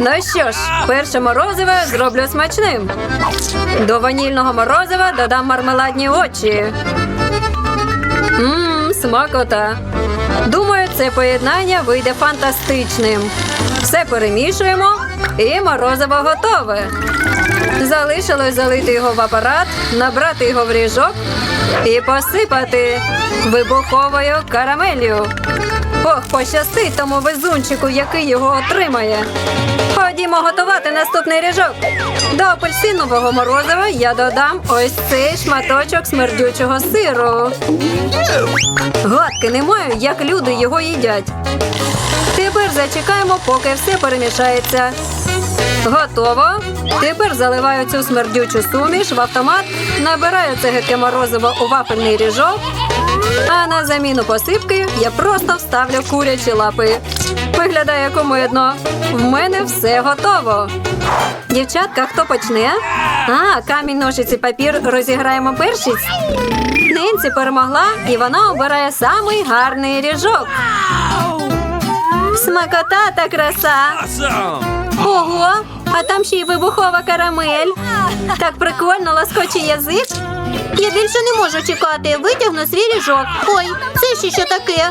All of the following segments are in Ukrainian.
Ну що ж, перше морозиве зроблю смачним. До ванільного морозива додам мармеладні очі. Мм, смакота. Думаю, це поєднання вийде фантастичним. Все перемішуємо і морозиво готове. Залишилось залити його в апарат, набрати його в ріжок і посипати вибуховою карамелью. Ох, пощастить тому везунчику, який його отримає. Ходімо готувати наступний ріжок. До апельсинового морозива я додам ось цей шматочок смердючого сиру. Гадки не маю, як люди його їдять. Тепер зачекаємо, поки все перемішається. Готово. Тепер заливаю цю смердючу суміш в автомат, набираю це гидке морозиво у вафельний ріжок, а на заміну посипки я просто вставлю курячі лапи. Виглядає комедно. В мене все готово. Дівчатка, хто почне? А, камінь, ножиці, папір розіграємо першість. Ненці перемогла, і вона обирає самий гарний ріжок. Смакота та краса. Ого, а там ще й вибухова карамель. Так прикольно лоскоче язик. Я більше не можу чекати. Витягну свій ріжок. Ой, це ще що таке?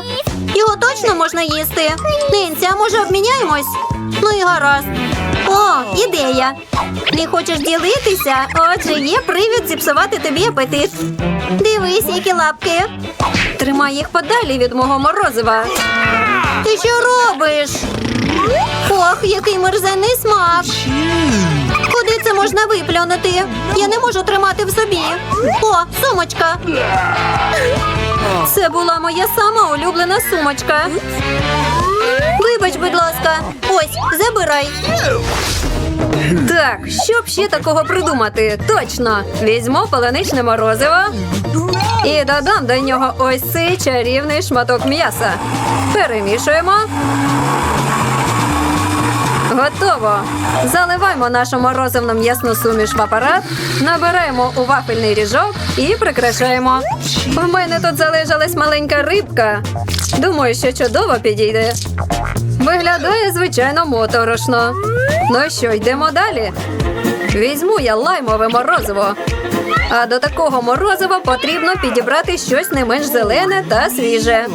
Його точно можна їсти. Нинці, а може обміняємось? Ну і гаразд. О, ідея. Не хочеш ділитися? Отже, є привід зіпсувати тобі апетит. Дивись, які лапки. Тримай їх подалі від мого морозива. Ти що робиш? Ох, який мерзенний смак. Це можна виплюнути? Я не можу тримати в собі. О, сумочка. Це була моя сама улюблена сумочка. Вибач, будь ласка. Ось, забирай. Так, що б ще такого придумати? Точно, візьму полуничне морозиво і додам до нього ось цей чарівний шматок м'яса. Перемішуємо. Готово. Заливаємо нашу морозивну м'ясну суміш в апарат, набираємо у вафельний ріжок і прикрашаємо. У мене тут залишилась маленька рибка. Думаю, що чудово підійде. Виглядає, звичайно, моторошно. Ну що, йдемо далі. Візьму я лаймове морозиво. А до такого морозива потрібно підібрати щось не менш зелене та свіже.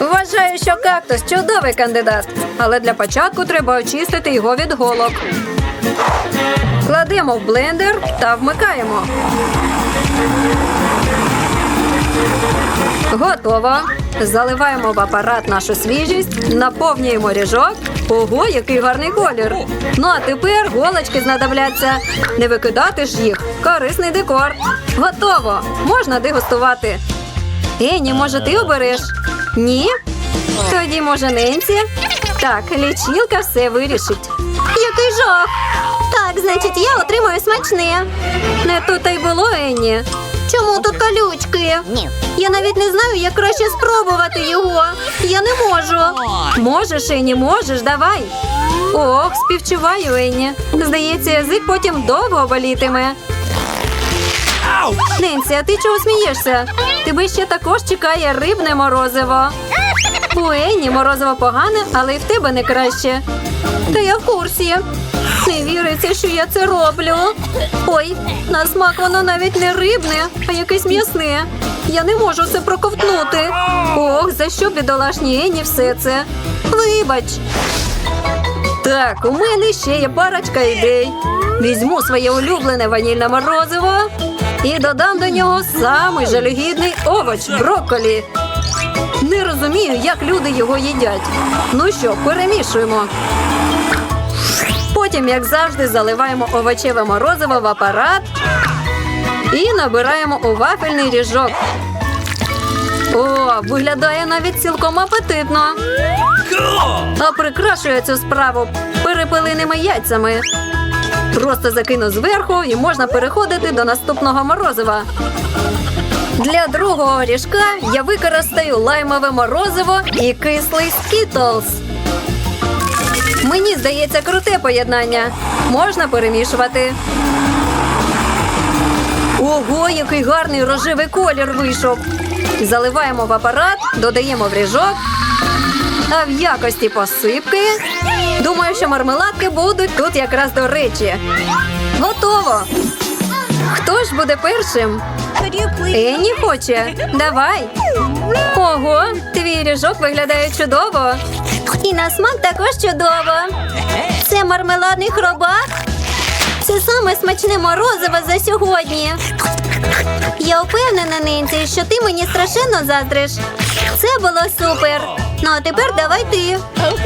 Вважаю, що кактус чудовий кандидат, але для початку треба очистити його від голок. Кладемо в блендер та вмикаємо. Готово. Заливаємо в апарат нашу свіжість, наповнюємо ріжок. Ого, який гарний колір. Ну а тепер голочки знадобляться. Не викидати ж їх. Корисний декор. Готово. Можна дегустувати. Ені, може, ти обереш? Ні? Тоді, може, Ненці? Так, лічилка все вирішить. Який жах. Так, значить, я отримаю смачне. Не тут та й було, Енні. Чому тут колючки? Я навіть не знаю, як краще спробувати його. Я не можу. Можеш, Енні, можеш, давай. Ох, співчуваю, Енні. Здається, язик потім довго болітиме. Ненсі, а ти чого смієшся? Тебе ще також чекає рибне морозиво. У Енні морозиво погане, але й в тебе не краще. Та я в курсі. Не віриться, що я це роблю. Ой, на смак воно навіть не рибне, а якесь м'ясне. Я не можу це проковтнути. Ох, за що бідолашній Ені все це? Вибач. Так, у мене ще є парочка ідей. Візьму своє улюблене ванільне морозиво і додам до нього самий жалюгідний овоч брокколі. Не розумію, як люди його їдять. Ну що, перемішуємо. Потім, як завжди, заливаємо овочеве морозиво в апарат і набираємо у вафельний ріжок. О, виглядає навіть цілком апетитно. А прикрашує цю справу перепилиними яйцями. Просто закину зверху і можна переходити до наступного морозива. Для другого ріжка я використаю лаймове морозиво і кислий скітлз. Мені здається круте поєднання. Можна перемішувати. Ого, який гарний рожевий колір вийшов. Заливаємо в апарат, додаємо в ріжок. А в якості посипки Думаю, що мармеладки будуть тут якраз до речі. Готово. Хто ж буде першим? Енні хоче. Давай. Ого, твій ріжок виглядає чудово. І на смак також чудово. Це мармеладний хробак. Це саме смачне морозиво за сьогодні. Я впевнена, Ненці, що ти мені страшенно заздриш. Це було супер. Ну а тепер давай ти.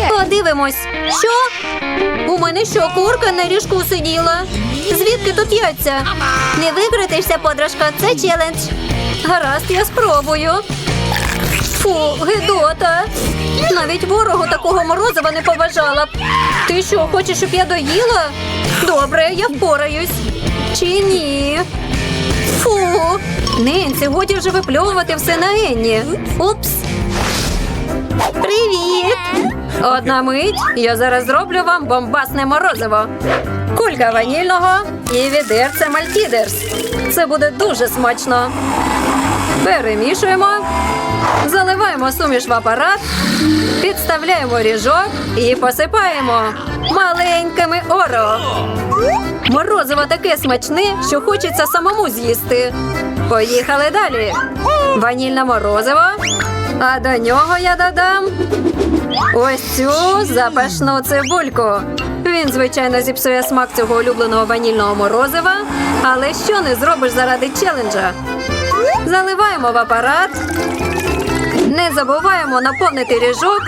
Подивимось. Що? У мене що, курка на ріжку сиділа? Звідки тут яйця? Не викрутишся, подружка, це челендж. Гаразд, я спробую. Фу, гидота. Навіть ворогу такого морозива не побажала б. Ти що, хочеш, щоб я доїла? Добре, я впораюсь. Чи ні? Фу. Ненці, годі вже випльовувати все на Енні. Упс. Одна мить, я зараз зроблю вам бомбасне морозиво. Кулька ванільного і відерце мальтідерс. Це буде дуже смачно. Перемішуємо, заливаємо суміш в апарат, підставляємо ріжок і посипаємо маленькими оро. Морозиво таке смачне, що хочеться самому з'їсти. Поїхали далі. Ванільне морозиво. А до нього я додам Ось цю запашну цибульку. Він, звичайно, зіпсує смак цього улюбленого ванільного морозива, але що не зробиш заради челенджа? Заливаємо в апарат, не забуваємо наповнити ріжок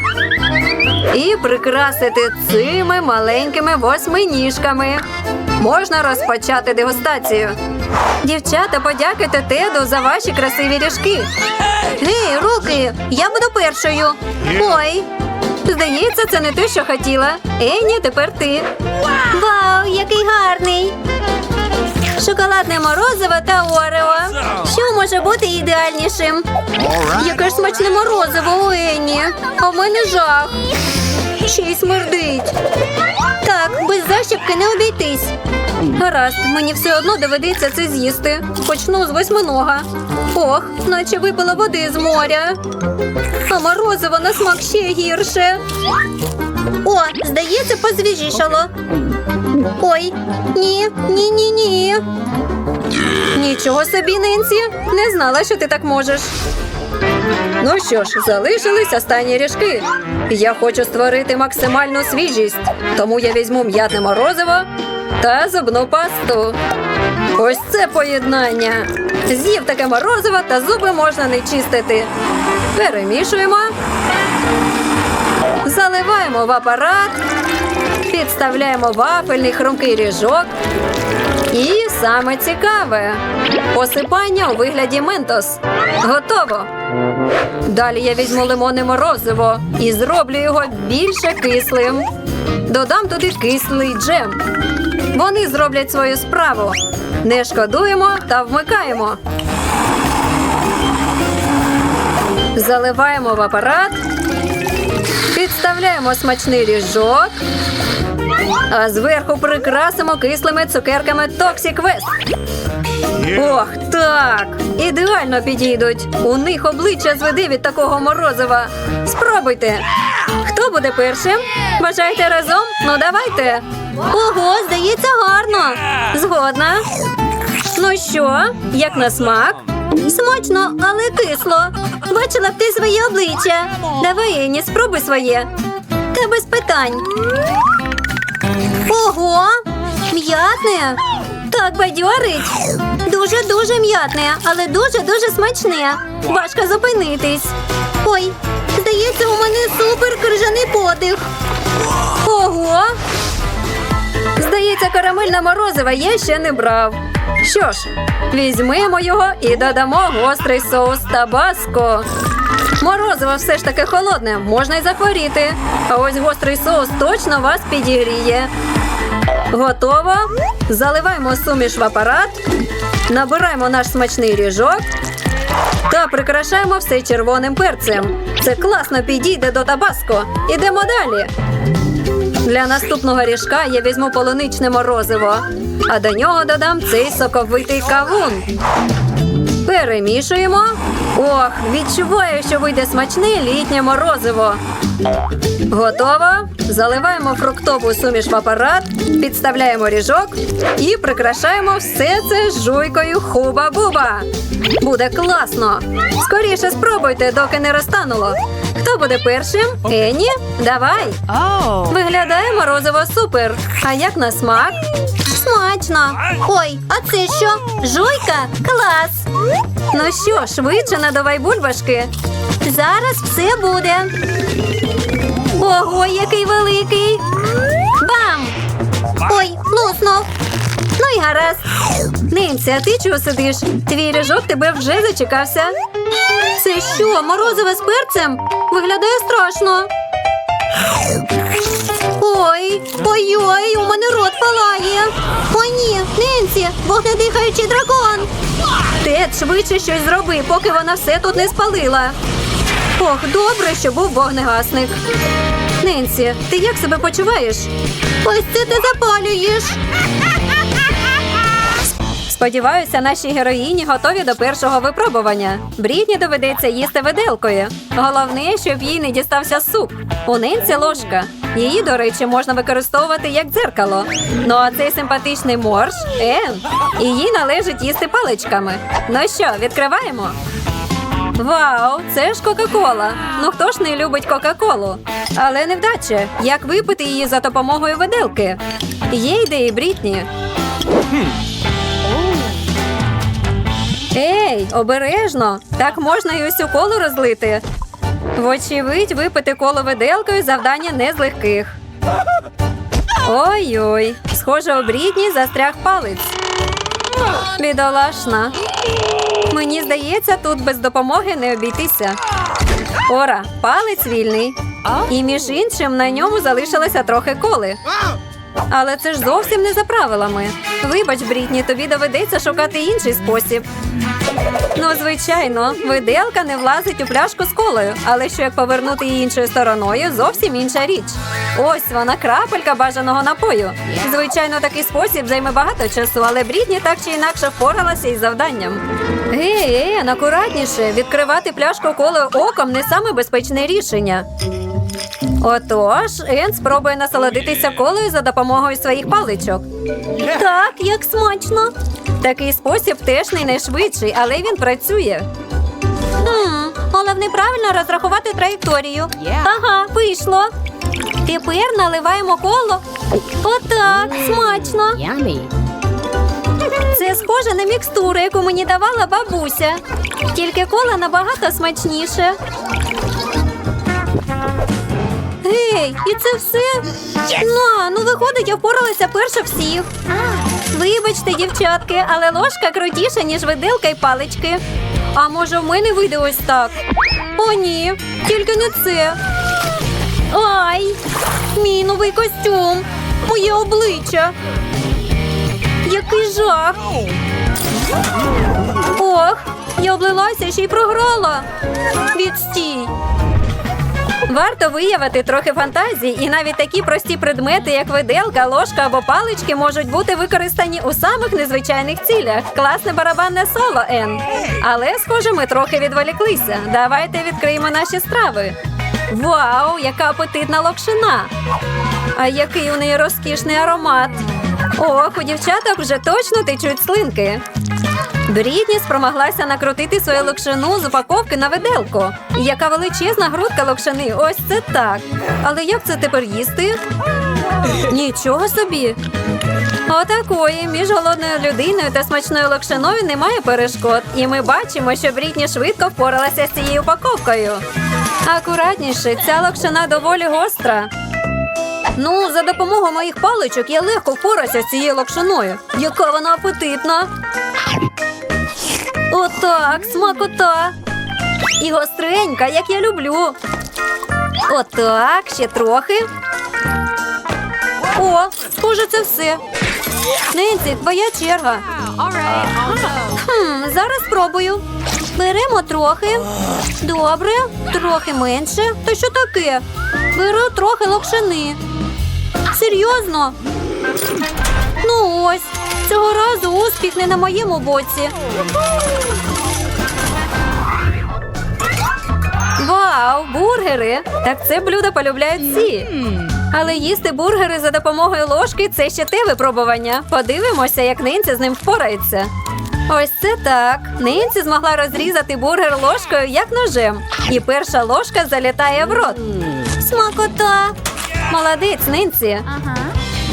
і прикрасити цими маленькими восьминіжками. Можна розпочати дегустацію. Дівчата, подякуйте Теду за ваші красиві ріжки. Гей, руки! Я буду першою. Ой, Здається, це не те, що хотіла. Енні, тепер ти. вау, який гарний! Шоколадне морозиво та орео. Що може бути ідеальнішим? Яке ж смачне морозиво у Енні. А в мене жах. Ще й смердить. Так, без защіпки не обійтись. Гаразд, мені все одно доведеться це з'їсти. Почну з восьминога. Ох, наче випила води з моря. А морозиво на смак ще гірше. О, здається, позвіжішало. Ой, ні, ні, ні, ні. Нічого собі, Ненсі. Не знала, що ти так можеш. Ну що ж, залишились останні ріжки. Я хочу створити максимальну свіжість, тому я візьму м'ятне морозиво та зубну пасту. Ось це поєднання. З'їв таке морозиво та зуби можна не чистити. Перемішуємо. Заливаємо в апарат, підставляємо вафельний хрумкий ріжок. І саме цікаве посипання у вигляді ментос. Готово. Далі я візьму лимонне морозиво і зроблю його більше кислим. Додам туди кислий джем. Вони зроблять свою справу. Не шкодуємо та вмикаємо. Заливаємо в апарат, підставляємо смачний ріжок, а зверху прикрасимо кислими цукерками Toxic West. Ох, так! Ідеально підійдуть. У них обличчя зведе від такого морозива. Спробуйте. Буде першим? Бажаєте разом? Ну давайте. Ого, здається, гарно. Згодна. Ну що, як на смак? Смачно, але кисло. Бачила б ти своє обличчя. Давай, Ені, спробуй своє. Та без питань. Ого, м'ятне. Так бадьорить. Дуже-дуже м'ятне, але дуже-дуже смачне. Важко зупинитись. Ой, здається, у мене супер крижаний подих. Ого! Здається, карамельне морозиво я ще не брав. Що ж, візьмемо його і додамо гострий соус табаско. Морозиво все ж таки холодне, можна й захворіти. А ось гострий соус точно вас підігріє. Готово. Заливаємо суміш в апарат, набираємо наш смачний ріжок та прикрашаємо все червоним перцем. Це класно підійде до табаско. Ідемо далі. Для наступного ріжка я візьму полуничне морозиво, а до нього додам цей соковитий кавун. Перемішуємо Ох, відчуваю, що вийде смачне літнє морозиво. Готово. Заливаємо фруктову суміш в апарат, підставляємо ріжок і прикрашаємо все це жуйкою хуба-буба. Буде класно. Скоріше спробуйте, доки не розтануло. Хто буде першим? Ені? Давай. Виглядає морозиво супер. А як на смак? Смачно. Ой, а це що? Жуйка? Клас. Ну що, швидше надавай бульбашки. Зараз все буде. Ого, який великий! Бам! Ой, луснув. Ну і гаразд. Нинця, а ти чого сидиш? Твій ріжок тебе вже зачекався. Це що, морозиве з перцем? Виглядає страшно. Ой, ой-ой, у мене рот палає. О, ні, Ненсі, вогнедихаючий дракон. Тед, швидше щось зроби, поки вона все тут не спалила. Ох, добре, що був вогнегасник. Ненсі, ти як себе почуваєш? Ось це ти запалюєш. Сподіваюся, наші героїні готові до першого випробування. Брідні доведеться їсти виделкою. Головне, щоб їй не дістався суп. У нинці ложка. Її, до речі, можна використовувати як дзеркало. Ну а цей симпатичний морж Ен. Її належить їсти паличками. Ну що, відкриваємо? Вау, це ж Кока-Кола. Ну хто ж не любить Кока-Колу? Але невдача. Як випити її за допомогою виделки? Є ідеї, Брітні. Ей, обережно! Так можна і усю колу розлити. Вочевидь, випити коло виделкою завдання не з легких. Ой-ой, схоже, у брідні застряг палець. Бідолашна. Мені здається, тут без допомоги не обійтися. Ора, палець вільний. І між іншим на ньому залишилося трохи коли. Але це ж зовсім не за правилами. Вибач, Брітні, тобі доведеться шукати інший спосіб. Ну, звичайно, виделка не влазить у пляшку з колою, але що як повернути її іншою стороною, зовсім інша річ. Ось вона крапелька бажаного напою. Звичайно, такий спосіб займе багато часу, але Брітні так чи інакше впоралася із завданням. Гей, акуратніше, відкривати пляшку колою оком не саме безпечне рішення. Отож, Ен спробує насолодитися колою за допомогою своїх паличок. Так, як смачно. Такий спосіб теж не найшвидший, але він працює. Хм, головне правильно розрахувати траєкторію. Ага, вийшло. Тепер наливаємо коло. Отак, смачно. Це схоже на мікстуру, яку мені давала бабуся. Тільки кола набагато смачніше. Гей, і це все? На, ну виходить, я впоралася перше всіх. Вибачте, дівчатки, але ложка крутіша, ніж виделка й палички. А може, в мене вийде ось так? О, ні, тільки не це. Ай! Мій новий костюм. Моє обличчя. Який жах. Ох, я облилася ще й програла. Відстій. Варто виявити трохи фантазії, і навіть такі прості предмети, як виделка, ложка або палички, можуть бути використані у самих незвичайних цілях. Класне барабанне соло, Ен. Але, схоже, ми трохи відволіклися. Давайте відкриємо наші страви. Вау, яка апетитна локшина! А який у неї розкішний аромат! Ох, у дівчаток вже точно течуть слинки. Брітні спромоглася накрутити свою локшину з упаковки на виделку. Яка величезна грудка локшини, ось це так. Але як це тепер їсти? Нічого собі. Отакої між голодною людиною та смачною локшиною немає перешкод. І ми бачимо, що Брітні швидко впоралася з цією упаковкою. Акуратніше, ця локшина доволі гостра. Ну, за допомогою моїх паличок я легко впорався з цією локшиною. Яка вона апетитна. Отак, смакота. І гостренька, як я люблю. Отак, ще трохи. О, схоже, це все. Ненці, твоя черга. Хм, зараз спробую. Беремо трохи. Добре, трохи менше. Та що таке? Беру трохи локшини. Серйозно? Ну ось, цього разу успіх не на моєму боці. Вау, бургери! Так це блюдо полюбляють всі. Але їсти бургери за допомогою ложки це ще те випробування. Подивимося, як Нинці з ним впорається. Ось це так. Нинці змогла розрізати бургер ложкою як ножем. І перша ложка залітає в рот. Смакота! Молодець, Нинці.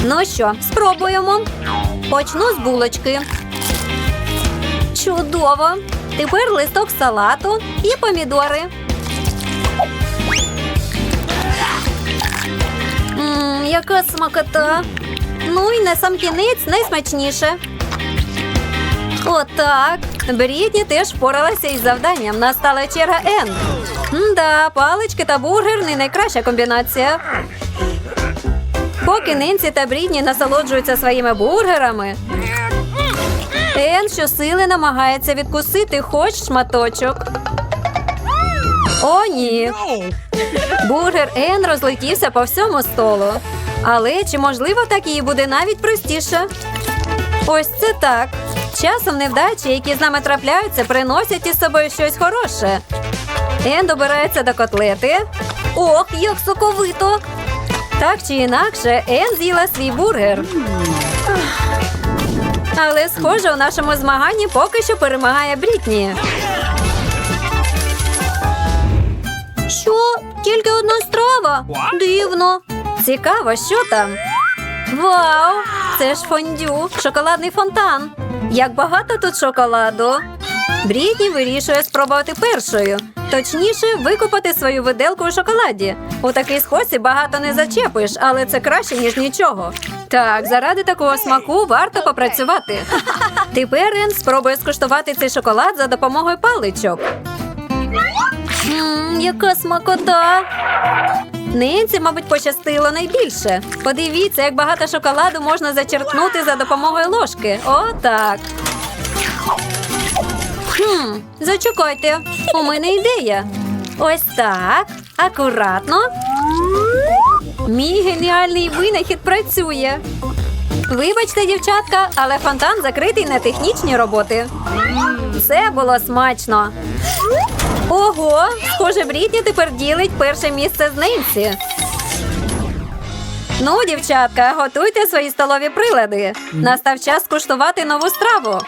Ну що, спробуємо. Почну з булочки. Чудово! Тепер листок салату і помідори. Мм, яка смакота. Ну і на сам кінець найсмачніше. Отак. Брітні теж впоралася із завданням. Настала черга Ен. Да, палички та бургер не найкраща комбінація. Поки Ненсі та Брітні насолоджуються своїми бургерами, Ен щосили намагається відкусити хоч шматочок. О, ні. Бургер Ен розлетівся по всьому столу. Але чи можливо так їй буде навіть простіше? Ось це так. Часом невдачі, які з нами трапляються, приносять із собою щось хороше. Ен добирається до котлети. Ох, як соковито! Так чи інакше, Ен з'їла свій бургер. Але, схоже, у нашому змаганні поки що перемагає Брітні. Що? Тільки одна страва? Дивно. Цікаво, що там. Вау! Це ж фондю, шоколадний фонтан. Як багато тут шоколаду. Брітні вирішує спробувати першою. Точніше, викупати свою виделку у шоколаді. У такий спосіб багато не зачепиш, але це краще, ніж нічого. Так, заради такого смаку варто попрацювати. Тепер Ен спробує скуштувати цей шоколад за допомогою паличок. Мм, яка смакота! Ненці, мабуть, пощастило найбільше. Подивіться, як багато шоколаду можна зачерпнути за допомогою ложки. Отак. Хм, зачекайте, у мене ідея. Ось так. Акуратно. Мій геніальний винахід працює. Вибачте, дівчатка, але фонтан закритий на технічні роботи. Це було смачно. Ого, схоже, Брітні тепер ділить перше місце з Ненсі. Ну, дівчатка, готуйте свої столові прилади. Настав час скуштувати нову страву.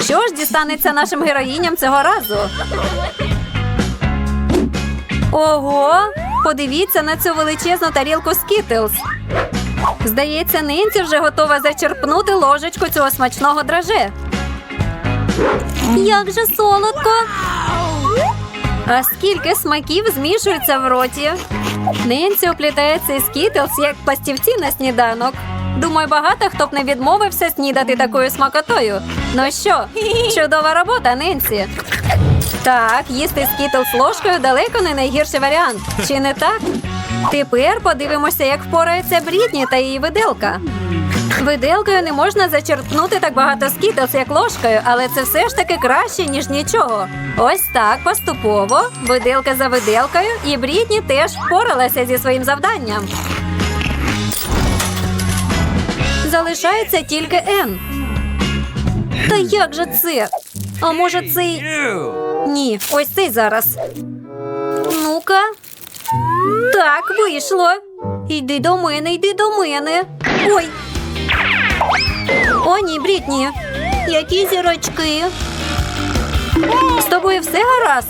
Що ж дістанеться нашим героїням цього разу? Ого, подивіться на цю величезну тарілку Скітлз. Здається, Нинці вже готова зачерпнути ложечку цього смачного драже. Як же солодко! А скільки смаків змішується в роті. Ненсі оплітає цей скітлс як пластівці на сніданок. Думаю, багато хто б не відмовився снідати такою смакотою. Ну що, чудова робота, Ненсі. Так, їсти скітлс ложкою далеко не найгірший варіант. Чи не так? Тепер подивимося, як впорається Брітні та її виделка. Виделкою не можна зачерпнути так багато скітлс, як ложкою, але це все ж таки краще, ніж нічого. Ось так, поступово, виделка за виделкою, і Брітні теж впоралася зі своїм завданням. Залишається тільки Н. Та як же це? А може цей. Ні, ось цей зараз. Ну-ка. Так, вийшло. Йди до мене, йди до мене. Ой. О, ні, Брітні. Які зірочки. З тобою все гаразд?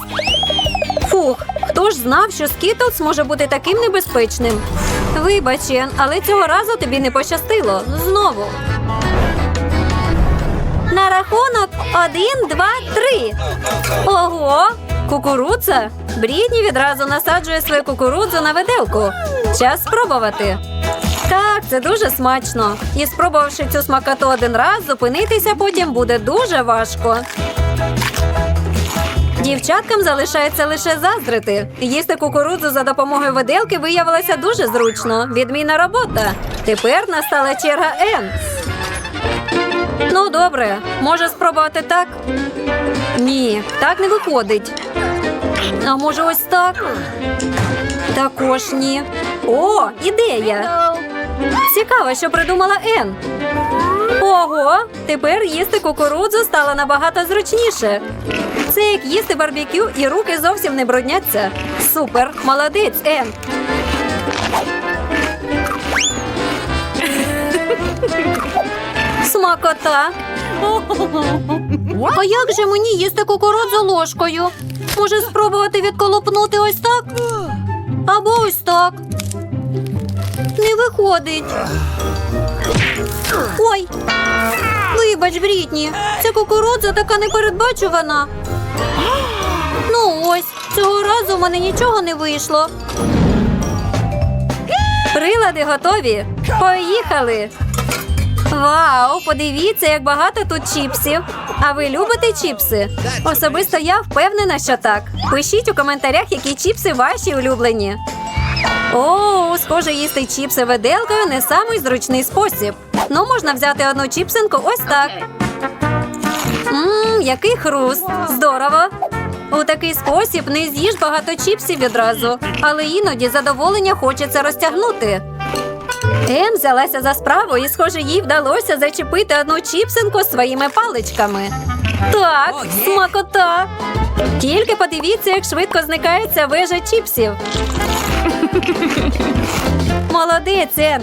Фух, хто ж знав, що Скітлс може бути таким небезпечним? Вибач, але цього разу тобі не пощастило. Знову. На рахунок один, два, три. Ого! Кукурудза? Брідні відразу насаджує свою кукурудзу на виделку. Час спробувати. Так, це дуже смачно. І спробувавши цю смакоту один раз, зупинитися потім буде дуже важко. Дівчаткам залишається лише заздрити. Їсти кукурудзу за допомогою виделки виявилося дуже зручно. Відмінна робота. Тепер настала черга Н. Ну, добре, може спробувати так? Ні, так не виходить. А може, ось так? Також ні. О, ідея! Цікаво, що придумала Ен. Ого, тепер їсти кукурудзу стало набагато зручніше. Це як їсти барбекю і руки зовсім не брудняться. Супер, молодець, Ен. Смакота. А як же мені їсти кукурудзу ложкою? Може спробувати відколупнути ось так? Або ось так. Не виходить. Ой. Вибач, Брітні, ця кукурудза така непередбачувана. Ну ось, цього разу в мене нічого не вийшло. Прилади готові. Поїхали. Вау, подивіться, як багато тут чіпсів. А ви любите чіпси? Особисто я впевнена, що так. Пишіть у коментарях, які чіпси ваші улюблені. О, схоже, їсти чіпси виделкою не самий зручний спосіб. Ну, можна взяти одну чіпсинку ось так. Мм, який хруст! Здорово! У такий спосіб не з'їш багато чіпсів відразу, але іноді задоволення хочеться розтягнути. Ем взялася за справу і, схоже, їй вдалося зачепити одну чіпсинку своїми паличками. Так, смакота! Тільки подивіться, як швидко зникає ця вежа чіпсів. Молодець, Ен.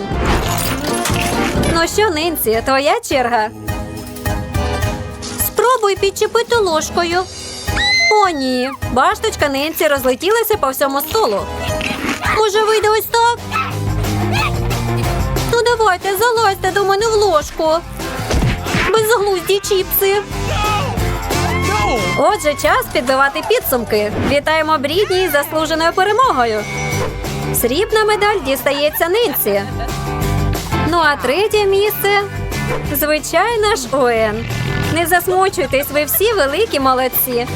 Ну що, Нинці, твоя черга? Спробуй підчепити ложкою. О, ні. Башточка Нинці розлетілася по всьому столу. Може, вийде ось так? Ну давайте, залазьте до мене в ложку. Безглузді чіпси. Отже, час підбивати підсумки. Вітаємо Брідні із заслуженою перемогою. Срібна медаль дістається Нинці. Ну а третє місце, звичайно ж, Оен. Не засмучуйтесь, ви всі великі молодці.